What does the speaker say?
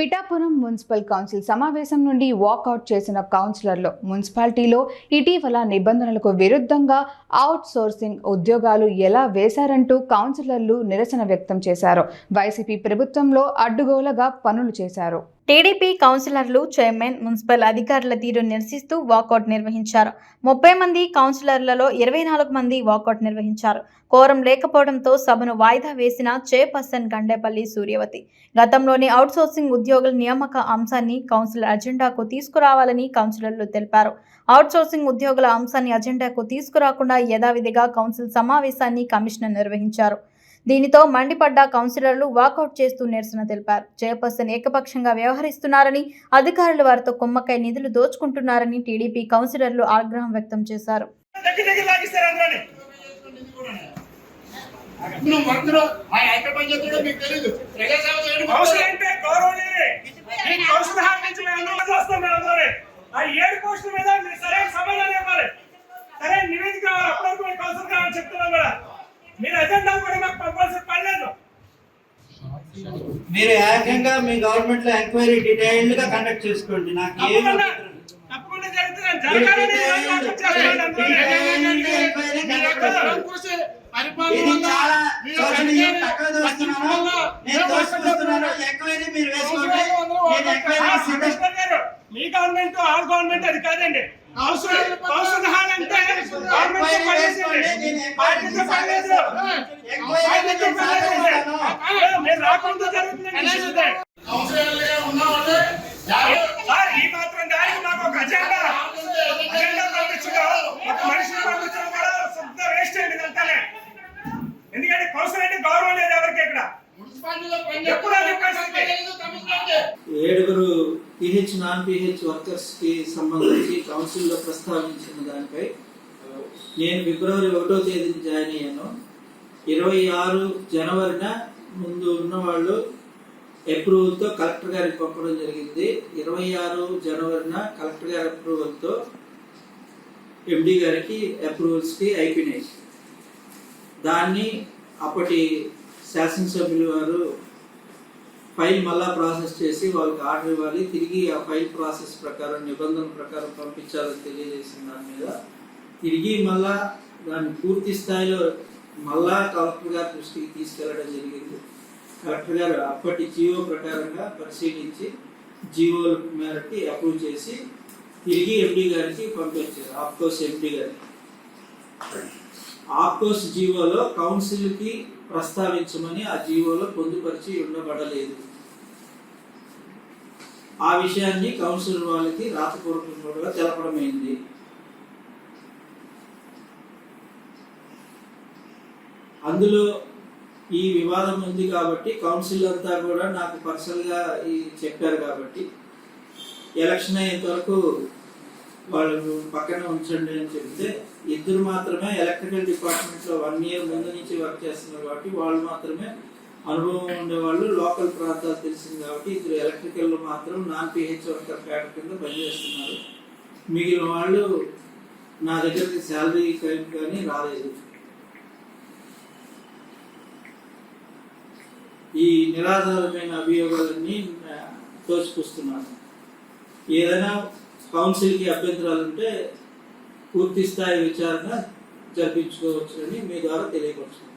Pithapuram municipal council సమావేశం నుండి walkout చేసిన కౌన్సిలర్లు మున్సిపాలిటీలో ఇటీవల నిబంధనలకు విరుద్ధంగా అవుట్ సోర్సింగ్ ఉద్యోగాలు ఎలా వేశారంటూ కౌన్సిలర్లు నిరసన వ్యక్తం చేశారు. వైసీపీ ప్రభుత్వంలో అడ్డుగోలగా పనులు చేశారు. టీడీపీ కౌన్సిలర్లు చైర్మన్ మున్సిపల్ అధికారుల తీరు నిరసిస్తూ వాకౌట్ నిర్వహించారు. ముప్పై మంది కౌన్సిలర్లలో ఇరవై నాలుగు మంది వాకౌట్ నిర్వహించారు. కోరం లేకపోవడంతో సభను వాయిదా వేసిన చైర్పర్సన్ గండేపల్లి సూర్యవతి. గతంలోని అవుట్సోర్సింగ్ ఉద్యోగుల నియామక అంశాన్ని కౌన్సిల్ అజెండాకు తీసుకురావాలని కౌన్సిలర్లు తెలిపారు. అవుట్సోర్సింగ్ ఉద్యోగుల అంశాన్ని అజెండాకు తీసుకురాకుండా యథావిధిగా కౌన్సిల్ సమావేశాన్ని కమిషనర్ నిర్వహించారు. దీనితో మండిపడ్డ కౌన్సిలర్లు వాకౌట్ చేస్తూ నిరసన తెలిపారు. చైర్పర్సన్ ఏకపక్షంగా వ్యవహరిస్తున్నారని అధికారులు వారితో కుమ్మక్కై నిధులు దోచుకుంటున్నారని టీడీపీ కౌన్సిలర్లు ఆగ్రహం వ్యక్తం చేశారు. ఆ ఏడు పోస్టుల మీద మీరు సరైన సమాధానం ఇవ్వాలి సరైన నివేదిక కావాలి అప్పటివరకు మేము కౌన్సిల్ కావాలని చెప్తున్నాం కూడా మీరు ఎజెండా కూడా మాకు పంపాల్సిన పని లేదు మీరు ఏకంగా మీ గవర్నమెంట్లో ఎంక్వైరీ డీటెయిల్డ్గా కండక్ట్ చేసుకోండి. నాకు ఏం. మీ గవర్నమెంట్ ఆ గవర్నమెంట్ అది కాదండి. కౌన్సిల్ హాల్ అంటే గవర్నమెంట్ సార్ ఈ మాత్రం దానికి మాకు ఒక అజెండా అజెండా పంపించడం ఒక మనిషిని పంపించడం కూడా శుద్ధ వేస్ట్ అండి ఇదంతానే ఎందుకంటే కౌన్సిల్ అంటే గౌరవం లేదు ఎవరికి ఇక్కడ ఎప్పుడు ఏడుగురు పిహెచ్ నాన్ పిహెచ్ వర్కర్స్కి సంబంధించి కౌన్సిల్లో ప్రస్తావించిన దానిపై నేను ఫిబ్రవరి ఒకటో తేదీని జాయిన్ అయ్యాను. ఇరవై ఆరు జనవరిన ముందు ఉన్న వాళ్ళు అప్రూవల్తో కలెక్టర్ గారికి పంపడం జరిగింది. ఇరవై ఆరు జనవరిన కలెక్టర్ గారి అప్రూవల్తో ఎండి గారికి అప్రూవల్స్కి అయిపోయినాయి. దాన్ని అప్పటి శాసనసభ్యులు వారు ఫైల్ మళ్ళా ప్రాసెస్ చేసి వాళ్ళకి ఆర్డర్ ఇవ్వాలి. తిరిగి ఆ ఫైల్ ప్రాసెస్ ప్రకారం నిబంధన ప్రకారం పంపించాలని తెలియజేసిన దాని మీద తిరిగి మళ్ళా దాన్ని పూర్తి స్థాయిలో మళ్ళా కలెక్టర్ గారి దృష్టికి తీసుకెళ్ళడం జరిగింది. కలెక్టర్ గారు అప్పటి జీవో ప్రకారంగా పరిశీలించి జీవో మేరకి అప్రూవ్ చేసి తిరిగి ఎండి గారికి పంపించారు ఆఫ్కోర్స్ ఎండి గారికి. ఆఫ్కోర్స్ జీవోలో కౌన్సిల్కి ప్రస్తావించమని ఆ జీవోలో పొందుపరిచి ఉండబడలేదు. ఆ విషయాన్ని కౌన్సిల్ వాళ్ళకి రాతపూర్వకంగా తెలపడమైంది. అందులో ఈ వివాదం ఉంది కాబట్టి కౌన్సిల్ అంతా కూడా నాకు పర్సనల్గా ఈ చెప్పారు కాబట్టి ఎలక్షన్ అయ్యేంత వరకు వాళ్ళు పక్కన ఉంచండి అని చెప్తే ఇద్దరు మాత్రమే ఎలక్ట్రికల్ డిపార్ట్మెంట్లో వన్ ఇయర్ ముందు నుంచి వర్క్ చేస్తున్నారు కాబట్టి వాళ్ళు మాత్రమే అనుభవం ఉండేవాళ్ళు లోకల్ ప్రాంతాలు తెలిసింది కాబట్టి ఇద్దరు ఎలక్ట్రికల్లో మాత్రం నాన్ పిహెచ్ వర్కర్ క్యాడర్ కింద పనిచేస్తున్నారు. మిగిలిన వాళ్ళు నా దగ్గరికి శాలరీ కానీ రాలేదు. ఈ నిరాధారమైన అభియోగాలన్నీ ఆ, ఏదైనా కౌన్సిల్కి అభ్యంతరాలు ఉంటే పూర్తి స్థాయి విచారణ జరిపించుకోవచ్చు అని మీ ద్వారా తెలియపరుచుకుంటున్నాను